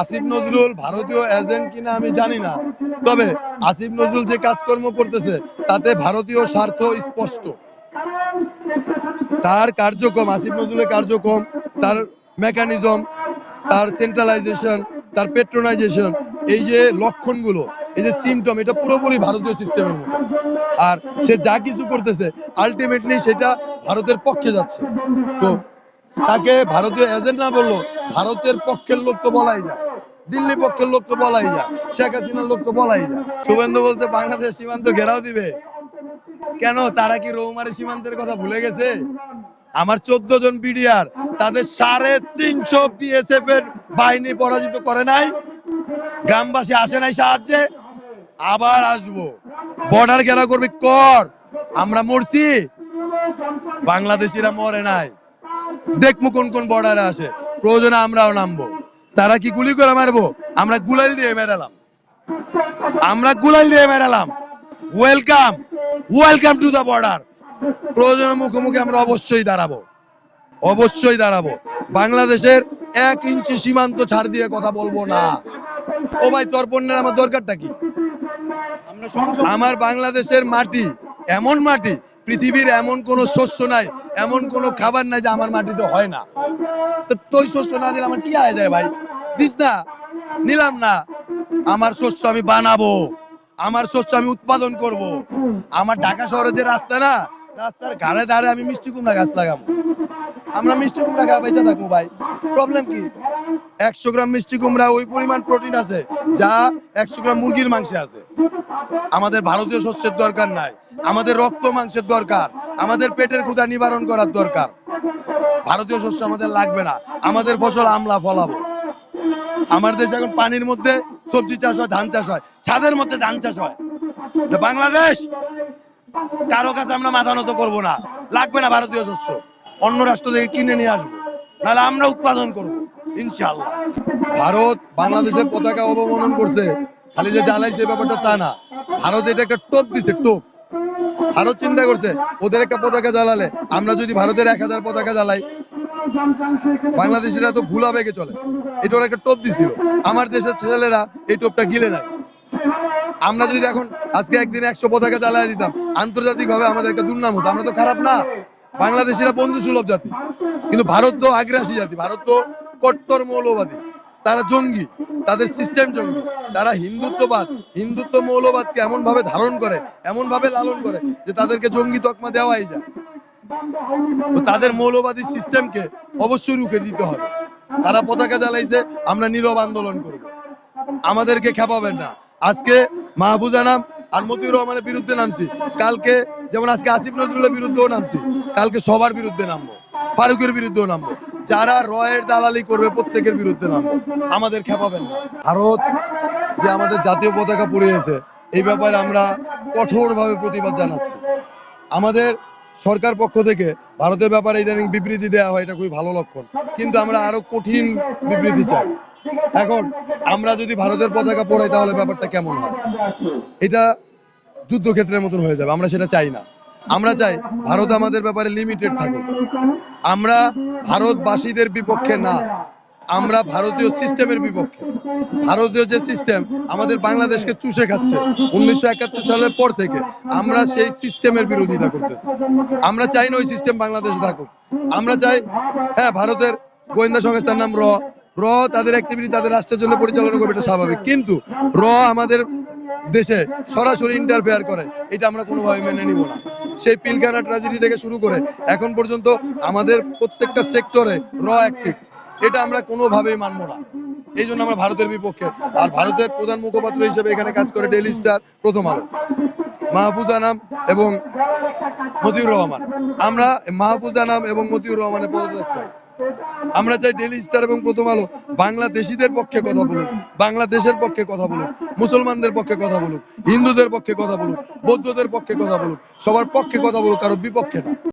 আসিফ নজরুল ভারতীয় এজেন্ট কিনা আমি জানি না। তবে আসিফ নজরুল যে কাজকর্ম করতেছে, তাতে ভারতীয় স্বার্থ স্পষ্ট। তার কার্যক্রম, আসিফ নজরুলের কার্যক্রম, তার মেকানিজম, তার সেন্ট্রালাইজেশন তার পেট্রোনাইজেশন এই যে লক্ষণগুলো, এই যে সিমটম এটা পুরোপুরি ভারতীয় সিস্টেমের মতো। আর সে যা কিছু করতেছে আলটিমেটলি সেটা ভারতের পক্ষে যাচ্ছে। তো তাকে ভারতীয় এজেন্ট না বলল ভারতের পক্ষের লোক তো বলাই যায়। দিল্লি পক্ষের লোক তো বলাই যায়, শেখ হাসিনার লোক তো বলাই যায়। শুভেন্দু বলছে, বাংলাদেশ সীমান্ত ঘেরাও দিবে। কেন? তারা কি রৌমারি সীমান্তের কথা ভুলে গেছে? আমার চোদ্দ জন বিডিআর, তাদের সাড়ে তিনশো বিএসএফ এর বাহিনী পরাজিত করে নাই। গ্রামবাসী আসে নাই সাহায্যে। আবার আসব। বর্ডার ঘেরাও করবি, কর। আমরা মরছি। বাংলাদেশিরা মরে নাই। দেখব কোন কোন বর্ডারে আসে। প্রয়োজনে আমরাও নামবো। তারা কি গুলি করে মারবো? আমরা গুলাল দিয়ে মেরালাম। আমরা গুলাল দিয়ে মেরালাম। Welcome welcome to the border প্রয়োজনে মুখোমুখি আমরা অবশ্যই দাঁড়াবো। অবশ্যই দাঁড়াবো। বাংলাদেশের এক ইঞ্চি সীমান্ত ছাড় দিয়ে কথা বলব না। ও ভাই, তোর পণ্যের আমার দরকারটা কি? আমার বাংলাদেশের মাটি এমন মাটি, পৃথিবীর এমন কোন শস্য নাই, এমন কোন খাবার নাই যে আমার মাটিতে হয় না। তো তুই শস্য না দিলে আমার কি আয় যায় ভাই? দিস না, নিলাম না। আমার শস্য আমি বানাবো, আমার শস্য আমি উৎপাদন করব। আমার ঢাকা শহরে যে রাস্তা না, রাস্তার ঘাড়ে ধারে আমি মিষ্টি কুমড়া গাছ লাগাবো। আমরা মিষ্টি কুমড়া গা বেঁচে থাকব ভাই। প্রবলেম কি? একশো গ্রাম মিষ্টি কুমড়া ওই পরিমাণ প্রোটিন আছে যা একশো গ্রাম মুরগির মাংসে আছে। আমাদের ভারতীয় শস্যের দরকার নাই। আমাদের রক্ত মাংসের দরকার। আমাদের পেটের ক্ষুধা নিবারণ করার দরকার। ভারতীয় শস্য আমাদের লাগবে না। আমাদের ফসল আমলা ফলাবো। আমার দেশে এখন পানির মধ্যে সবজি চাষ হয়, ধান চাষ হয়, ছাদের মধ্যে ধান চাষ হয়। বাংলাদেশ? কারও কাছে আমরা মাথা নত করব না। লাগবে না ভারতীয় শস্য। অন্য রাষ্ট্র থেকে কিনে নিয়ে আসব। নাহলে আমরা উৎপাদন করব, ইনশাআল্লাহ। ভারত বাংলাদেশের পতাকা অবমানন করছে। খালি যে জ্বালাইছে ব্যাপারটা তা না। ভারত এটা একটা টোপ দিছে, টোপ। ভারত চিন্তা করছে, ওদের একটা পতাকা জ্বালালে। আমরা যদি ভারতের এক হাজার পতাকা জ্বালাই বাংলাদেশিরা তো ভুলা বেগে চলে। এটা ওরা একটা টোপ দিছিল। আমার দেশের ছেলেরা এই টোপটা গিলে নাই আমরা যদি এখন আজকে একদিন একশো পতাকা জ্বালায় দিতাম আন্তর্জাতিক ভাবে আমাদের একটা দুর্নাম হতো। আমরা তো খারাপ না। বাংলাদেশিরা বন্ধু সুলভ জাতি। কিন্তু ভারত তো আগ্রাসী জাতি। ভারত তো কট্টর মৌলবাদী। তারা জঙ্গি। তাদের সিস্টেম জঙ্গি। তারা হিন্দুত্ববাদ। হিন্দুত্ব মৌলবাদকে এমন ভাবে ধারণ করে এমন ভাবে লালন করে যে তাদেরকে জঙ্গি তকমা দেওয়াই যায়। তাদের মৌলবাদী সিস্টেমকে অবশ্যই রুখে দিতে হবে। তারা পতাকা জ্বালাইছে, আমরা নীরব আন্দোলন করব। আমাদেরকে খেপাবেন না। আজকে মাহবুজা নাম আর মতিউর রহমানের বিরুদ্ধে নামছি। কালকে যেমন আজকে আসিফ নজরুলের বিরুদ্ধেও নামছি, কালকে সবার বিরুদ্ধে নামবো। ফারুকের বিরুদ্ধেও নামবো। যারা রয়ের দালালি করবে, প্রত্যেকের বিরুদ্ধে নামবো। আমাদের খেপাবেন না। ভারত যে আমাদের জাতীয় পতাকা পুড়িয়েছে, এই ব্যাপারে আমরা কঠোরভাবে প্রতিবাদ জানাচ্ছি। আমাদের সরকার পক্ষ থেকে ভারতের ব্যাপারে ইদানিং বিবৃতি দেওয়া হয়, এটা খুবই ভালো লক্ষণ। কিন্তু আমরা আরও কঠিন বিবৃতি চাই। এখন আমরা যদি ভারতের পতাকা পড়াই তাহলে ব্যাপারটা কেমন হয়? এটা যুদ্ধক্ষেত্রের মতন হয়ে যাবে, আমরা সেটা চাই না। আমরা চাই ভারত আমাদের ব্যাপারে লিমিটেড থাকুক। আমরা ভারতবাসীদের বিপক্ষে না আমরা ভারতীয় সিস্টেমের বিপক্ষে। ভারতীয় যে সিস্টেম আমাদের বাংলাদেশকে চুষে খাচ্ছে উনিশশো একাত্তর সালের পর থেকে, আমরা সেই সিস্টেমের বিরোধিতা করতেছি। আমরা চাই না ওই সিস্টেম বাংলাদেশে থাকুক। আমরা চাই হ্যাঁ ভারতের গোয়েন্দা সংস্থার নাম র। র তাদের অ্যাক্টিভিটি তাদের রাষ্ট্রের জন্য পরিচালনা করবে, এটা স্বাভাবিক। কিন্তু র আমাদের দেশে সরাসরি ইন্টারফেয়ার করে, এটা আমরা কোনোভাবে মেনে নিব না। সেই পিলখানা ট্রাজেডি থেকে শুরু করে, এখন পর্যন্ত আমাদের প্রত্যেকটা সেক্টরে র অ্যাক্টিভ এটা আমরা কোনোভাবেই মানবো না। এই জন্য আমরা ভারতের বিপক্ষে। আর ভারতের প্রধান মুখপাত্র হিসেবে এখানে কাজ করে ডেইলি স্টার প্রথম আলো। মাহফুজা নাম এবং মতিউর রহমান। আমরা মাহফুজা নাম এবং মতিউর রহমানের পদত্যাগ চাই। আমরা চাই ডেলি স্টার এবং প্রথম আলো বাংলাদেশিদের পক্ষে কথা বলুক, বাংলাদেশের পক্ষে কথা বলুক, মুসলমানদের পক্ষে কথা বলুক, হিন্দুদের পক্ষে কথা বলুক, বৌদ্ধদের পক্ষে কথা বলুক, সবার পক্ষে কথা বলুক, কারও বিপক্ষে না।